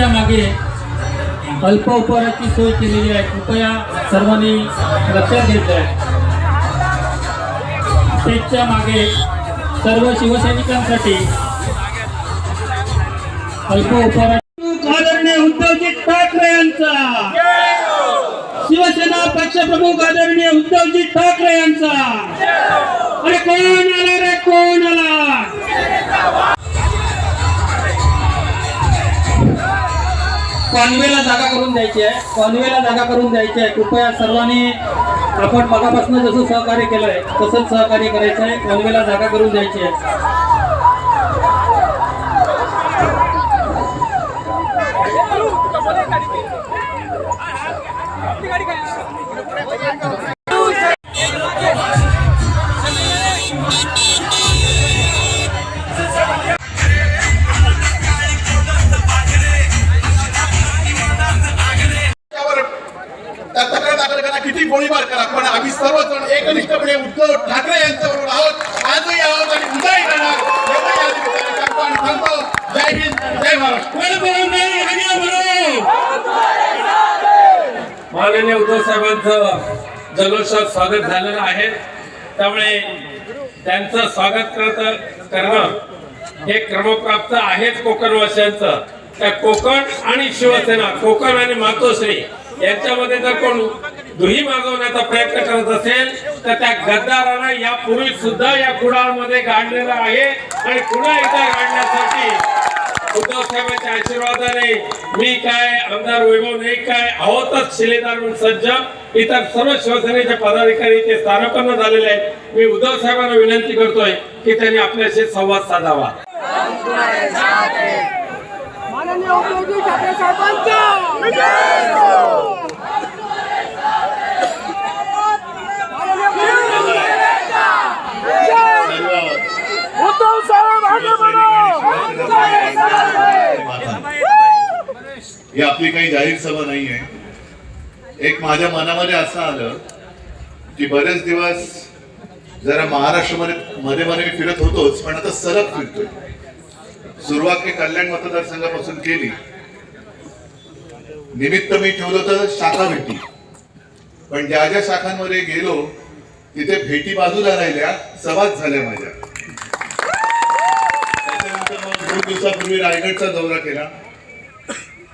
स्टेजच्या मागे अल्प उपहाराची सोय केलेली आहे. कृपया सर्वांनी लक्षात घेत आहे. स्टेजच्या मागे सर्व शिवसैनिकांसाठी अल्प उपहार आदरणीय उद्धवजी ठाकरे यांचा. शिवसेना पक्षप्रमुख आदरणीय उद्धवजी ठाकरे यांचा. अरे कोण आला रे? कोण आला? कॉन्वेला जागा करून द्यायची आहे. कॉन्वेला जागा करून द्यायची आहे. कृपया सर्वांनी आपण मगापासून जसं सहकार्य केलं आहे तसंच सहकार्य करायचं आहे कॉन्वेला जागा करून द्यायची आहे. दाखल गोळीबार करा. पण आम्ही सर्वजण एकनिष्ठपणे उद्धव ठाकरे यांच्याबरोबर आहोत. आजही आहोत आणि उद्याही राहणार. सांगतो जय हिंद जय महाराष्ट्र. माननीय उद्धव साहेबांचं जल्लोषात स्वागत झालेलं आहे. त्यामुळे त्यांचं स्वागत करत करणं हे क्रमप्राप्त आहेच कोकणवासियांचं त्या कोकण आणि शिवसेना कोकण आणि मातोश्री यांच्यामध्ये जर कोण दुही मागवण्याचा प्रयत्न करत असेल तर त्या गद्दारांना यापूर्वी सुद्धा या कुडाळमध्ये गाडलेला आहे. आणि पुन्हा एकदा गाडण्यासाठी उद्धव साहेबांच्या आशीर्वादाने मी काय आमदार वैभव नाईक काय आहोतच शिलेदार म्हणून सज्ज. इतर सर्व शिवसेनेचे पदाधिकारी ते स्थानपन्न झालेले आहेत. मी उद्धव साहेबांना विनंती करतोय की त्यांनी आपल्याशी संवाद साधावा. माननीय उद्धवजी ठाकरे साहेबांचा उद्धव साहेब आगे बढ़ो ही आपली काही जाहीर सभा नाही आहे एक माझ्या मनामध्ये असं आलं की बरेच दिवस जरा महाराष्ट्रामध्ये मध्ये मध्ये मी फिरत होतोच पण आता सलग फिरतोय. सुरुवात मी कल्याण मतदारसंघापासून केली. निमित्त मी ठेवलं तर शाखा भेटी. पण ज्या ज्या शाखांमध्ये गेलो तिथे भेटी बाजूला राहिल्या सभाच झाल्या माझ्या. त्याच्यानंतर मग दोन दिवसापूर्वी रायगडचा दौरा केला.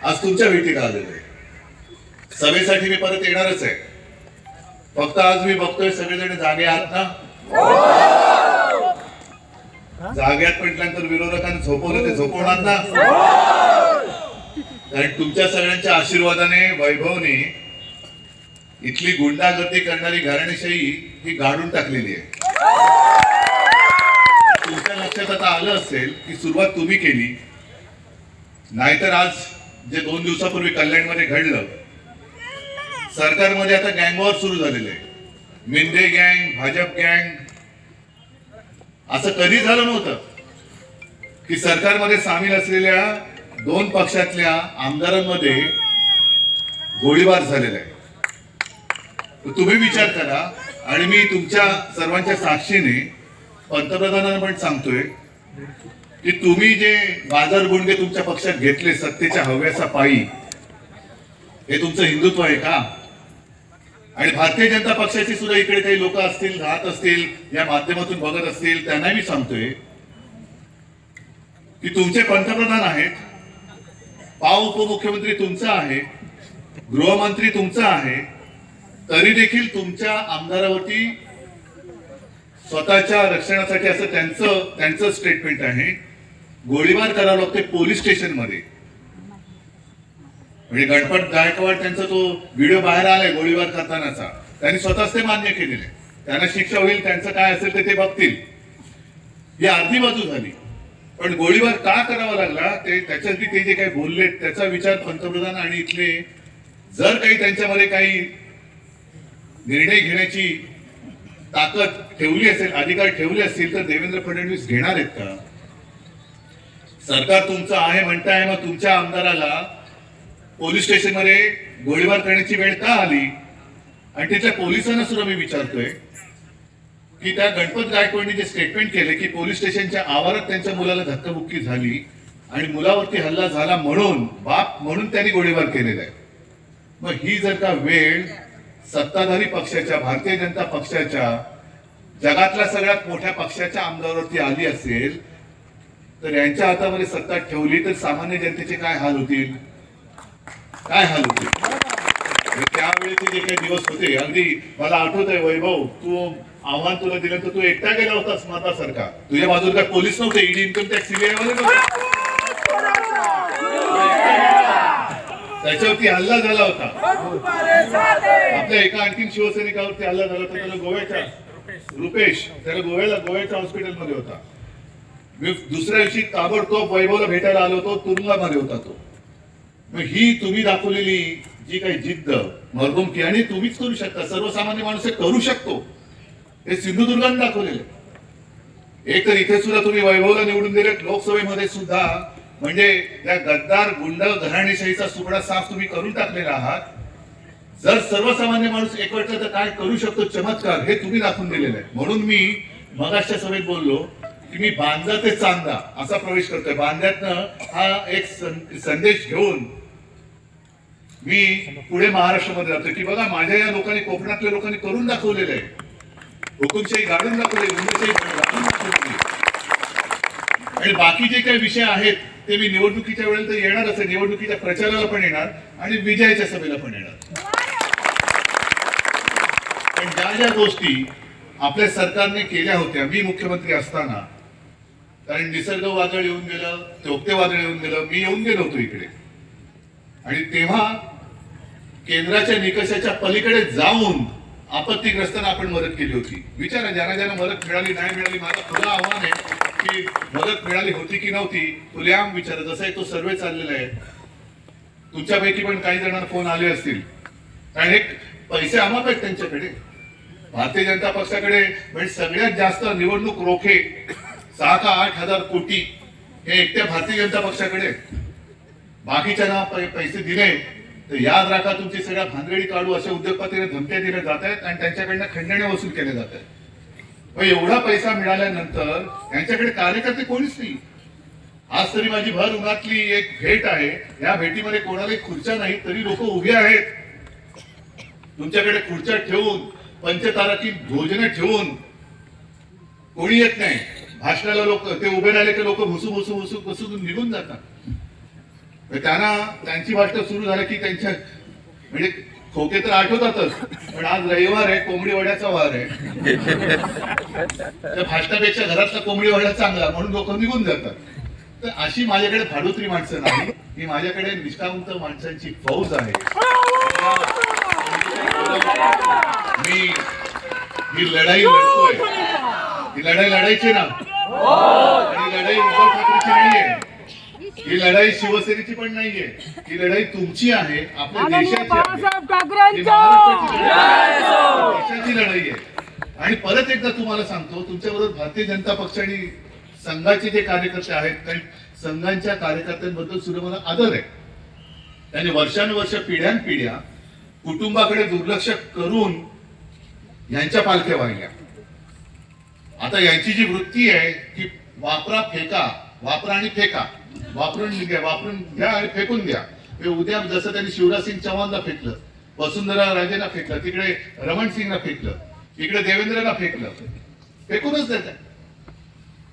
आज तुमच्या भेटीला आलेलो आहे. सभेसाठी मी परत येणारच आहे. फक्त आज मी बघतोय सगळेजण जागे आहात ना? जाग्यात म्हटल्यानंतर विरोधकांनी झोपवलं ते झोपवणार ना? कारण तुमच्या सगळ्यांच्या आशीर्वादाने वैभवने इथली गुंडागर्दी करणारी घराणेशाही ही गाडून टाकलेली आहे. तुमच्या लक्षात आता आलं असेल की सुरुवात तुम्ही केली. नाहीतर आज जे दोन दिवसापूर्वी कल्याणमध्ये घडलं सरकारमध्ये आता गँगवॉर सुरू झालेलं आहे. मिंदे गँग भाजप गँग असं कधी झालं नव्हतं की सरकारमध्ये सामील असलेल्या दोन पक्षातल्या आमदारांमध्ये गोळीबार झालेला आहे. तुम्ही विचार करा आणि मी तुमच्या सर्वांच्या साक्षीने पंतप्रधानांना पण सांगतोय की तुम्ही जे बाजार गुंडे तुमच्या पक्षात घेतले सत्तेच्या हव्याचा पायी हे तुमचं हिंदुत्व आहे का? आणि भारतीय जनता पक्षाची सुद्धा इकडे काही लोक असतील राहत असतील या माध्यमातून बघत असतील त्यांना मी सांगतोय की तुमचे पंतप्रधान आहेत पाव उपमुख्यमंत्री तुमचा आहे गृहमंत्री तुमचा आहे तरी देखील तुमच्या आमदारावरती स्वतःच्या रक्षणासाठी असं त्यांचं त्यांचं स्टेटमेंट आहे. गोळीबार करावं लागतोय पोलीस स्टेशनमध्ये. म्हणजे गणपत गायकवाड त्यांचा तो व्हिडिओ बाहेर आलाय गोळीबार करतानाचा. त्यांनी स्वतःच ते मान्य केलेले त्यांना शिक्षा होईल त्यांचं काय असेल ते ते बघतील. ही अर्धी बाजू झाली. पण गोळीबार का करावा लागला ते त्याच्यासाठी ते जे काही बोलले त्याचा विचार पंतप्रधान आणि इथले जर काही त्यांच्यामध्ये काही निर्णय घेण्याची ताकद ठेवली असेल अधिकार ठेवले असतील तर देवेंद्र फडणवीस घेणार आहेत का? सरकार तुमचं आहे म्हणताय मग तुमच्या आमदाराला पोलीस स्टेशनमध्ये गोळीबार करण्याची वेळ का आली? आणि तिथल्या पोलिसांना सुद्धा मी विचारतोय की त्या गणपत गायकवाडनी जे स्टेटमेंट केले की पोलीस स्टेशनच्या आवारात त्यांच्या मुलाला धक्काबुक्की झाली आणि मुलावरती हल्ला झाला म्हणून बाप म्हणून त्यांनी गोळीबार केलेला आहे. मग ही जर का वेळ सत्ताधारी पक्षाच्या भारतीय जनता पक्षाच्या जगातल्या सगळ्यात मोठ्या पक्षाच्या आमदारावरती आली असेल तर यांच्या हातामध्ये सत्ता ठेवली तर सामान्य जनतेचे काय हाल होतील? काय हाल होतील? त्यावेळेचे जे काही दिवस होते अगदी मला आठवत आहे वैभव तू आव्हान तुला दिलं तर तू एकटा गेला होतास मतासारखा तुझ्या बाजूला काय पोलीस नव्हते? ईडी इन्कम टॅक्स त्याच्यावरती हल्ला झाला होता. आपल्या एका आणखीन शिवसैनिकावरती हल्ला झाला होता त्याला गोव्याच्या रुपेश. त्याला गोव्याला गोव्याच्या हॉस्पिटलमध्ये होता. मी दुसऱ्या दिवशी ताबडतोब वैभवला भेटायला आलो होतो तुरुंगामध्ये होता तो. मग ही तुम्ही दाखवलेली जी काही जिद्द मरगुमकी आणि तुम्हीच करू शकता सर्वसामान्य माणूस हे करू शकतो. हे सिंधुदुर्गाने दाखवलेलं एक तर इथे सुद्धा तुम्ही वैभवला निवडून दिले लोकसभेमध्ये सुद्धा म्हणजे त्या गद्दार गुंड घराणेशाहीचा सुपडा साफ तुम्ही करून टाकलेला आहात. जर सर्वसामान्य माणूस एकवटला तर काय करू शकतो चमत्कार हे तुम्ही दाखवून दिलेलं आहे. म्हणून मी मगाशच्या सभेत बोललो की मी बांधा ते चांदा असा प्रवेश करतोय. बांधण्यात हा एक संदेश घेऊन मी पुढे महाराष्ट्रामध्ये जातो की बघा माझ्या या लोकांनी कोकणातल्या लोकांनी करून दाखवलेलं आहे. हुकुमशाही गाडून दाखवले गुंडशाही गाडून दाखवली आणि बाकी जे काही विषय आहेत ते मी निवडणुकीच्या वेळेला तर येणारच आहे. निवडणुकीच्या प्रचाराला पण येणार आणि विजयाच्या सभेला पण येणार. पण ज्या ज्या गोष्टी आपल्या सरकारने केल्या होत्या मी मुख्यमंत्री असताना कारण निसर्ग वादळ येऊन गेलं चौकते वादळ येऊन गेलं मी येऊन गेलो होतो इकडे. आणि तेव्हा केंद्राच्या निकषाच्या पलीकडे जाऊन आपत्तीग्रस्तांना आपण मदत केली होती. विचारा ज्यांना ज्यांना मदत मिळाली नाही मिळाली माझं खुलं आव्हान आहे की मदत मिळाली होती की नव्हती तुल्याम विचारा जसं आहे तो सर्वे चाललेला आहे तुमच्यापैकी पण काही जणांना फोन आले असतील. कारण एक पैसे आम्हाला आहेत त्यांच्याकडे. भारतीय जनता पक्षाकडे म्हणजे सगळ्यात जास्त निवडणूक रोखे सहा का आठ हजार कोटी हे एकट्या भारतीय जनता पक्षाकडे बाकीच्या पै- पैसे दिले तर याद राखा तुमची सगळ्या भानगडी काढू अशा उद्योगपतीने धमक्या दिल्या जात आहेत आणि त्यांच्याकडनं खंडणे वसूल केले जात आहेत. मग एवढा पैसा मिळाल्यानंतर यांच्याकडे कार्यकर्ते कोणीच नाही. आज तरी माझी भर उन्हातली एक भेट आहे. या भेटीमध्ये कोणालाही खुर्च्या नाही तरी लोक उभे आहेत. तुमच्याकडे खुर्च्या ठेवून पंचताराकी भोजन ठेवून कोणी येत नाही. भाषणाला लोक ते उभे राहिले की लोक भुसू भुसू भुसू बसून निघून जातात. त्यांना त्यांची भाषण सुरू झाली की त्यांच्या म्हणजे खोके तर आठवतातच पण आज रविवार आहे कोंबडी वड्याचा वार आहे. त्या भाषणापेक्षा घरातला कोंबडी वडा चांगला म्हणून लोक निघून जातात. तर अशी माझ्याकडे भाडोत्री माणसं नाही ही माझ्याकडे निष्ठावंत माणसांची फौज आहे. मी ही लढाई लढतोय. ही लढाई लढायची ना. आणि लढाई उद्धव ठाकरेची नाहीये. ही लढाई शिवसेनेची पण नाहीये. ही लढाई तुमची आहे. आपल्या देशाची ही लढाई आहे. देशाची लढाई आहे. आणि परत एकदा तुम्हाला सांगतो तुमच्याबरोबर भारतीय जनता पक्ष आणि संघाचे जे कार्यकर्ते आहेत काही संघांच्या कार्यकर्त्यांबद्दल सुद्धा मला आदर आहे. त्यांनी वर्षानुवर्ष पिढ्यानपिढ्या कुटुंबाकडे दुर्लक्ष करून यांच्या पालख्या वाहिल्या. आता यांची जी वृत्ती आहे की वापरा फेका वापरा आणि फेका. वापरून घ्या वापरून घ्या आणि फेकून द्या. हे उद्या जसं त्यांनी शिवराज सिंग चव्हाणला फेकलं वसुंधरा राजेला फेकलं तिकडे रमण सिंगला फेकलं इकडे देवेंद्रला फेकलं फेकूनच देत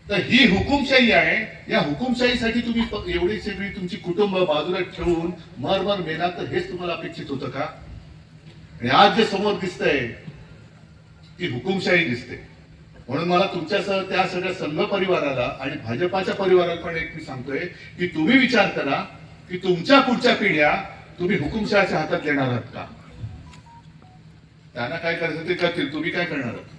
तर ही हुकुमशाही आहे. या हुकुमशाहीसाठी तुम्ही एवढी सगळी तुमची कुटुंब बाजूला ठेवून मर मर मेला तर हेच तुम्हाला अपेक्षित होतं का? आणि आज जे समोर दिसतंय ती हुकुमशाही दिसते. म्हणून मला तुमच्यासह त्या सगळ्या संघ परिवाराला आणि भाजपाच्या परिवाराला पण एक मी सांगतोय की तुम्ही विचार करा की तुमच्या पुढच्या पिढ्या तुम्ही हुकुमशहाच्या हातात देणार आहात का? त्यांना काय करायचं ते करतील तुम्ही काय करणार आहात?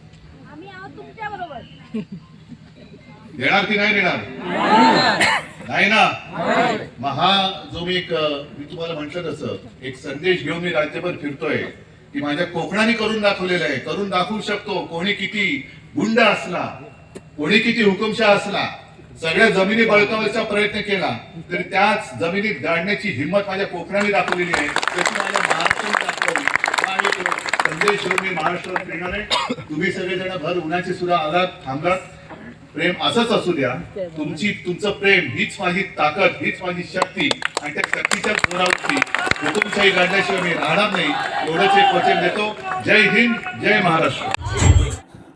देणार की नाही देणार नाही ना? मग हा जो मी एक मी तुम्हाला म्हटलं तसं एक संदेश घेऊन मी राज्यभर फिरतोय की माझ्या कोकणाने करून दाखवलेलं आहे. करून दाखवू शकतो कोणी किती गुंड असला कोणी किती हुकुमशा असला सगळ्या जमिनी बळकावायचा प्रयत्न केला तरी त्याच जमिनीत गाडण्याची हिंमत माझ्या कोकणाने दाखवलेली आहे. त्याची माझ्या महाराष्ट्राने दाखवली. हा संदेश घेऊन मी महाराष्ट्रात येणार आहे. तुम्ही सगळेजण भर उन्हाचे सुद्धा आलात थांबलात. प्रेम असंच असू द्या. तुमची तुमचं प्रेम हीच माझी ताकद हीच माझी शक्ती. आणि त्या शक्तीच्या जोरावरती हुकुमशाही गाडण्याशिवाय मी राहणार नाही. एवढंच एक वचन देतो. जय हिंद जय महाराष्ट्र.